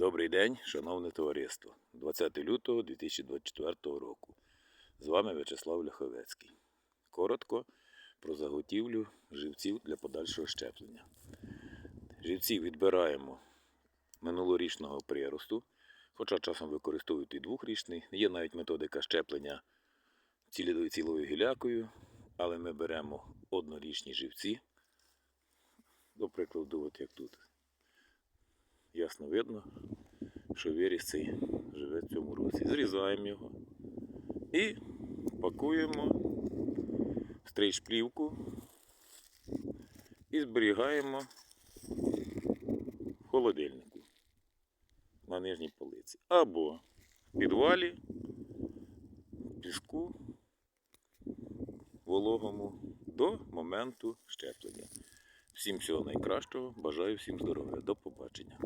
Добрий день, шановне товариство. 20 лютого 2024 року. З вами В'ячеслав Ляховецький. Коротко про заготівлю живців для подальшого щеплення. Живці відбираємо минулорічного приросту, хоча часом використовують і двохрічний. Є навіть методика щеплення цілою гілякою, але ми беремо однорічні живці. До прикладу, от як тут. Ясно видно, що виріс цей живе в цьому році. Зрізаємо його і пакуємо в стрейч-плівку і зберігаємо в холодильнику на нижній полиці. Або в підвалі, в піску, вологому до моменту щеплення. Всім всього найкращого, бажаю всім здоров'я. До побачення.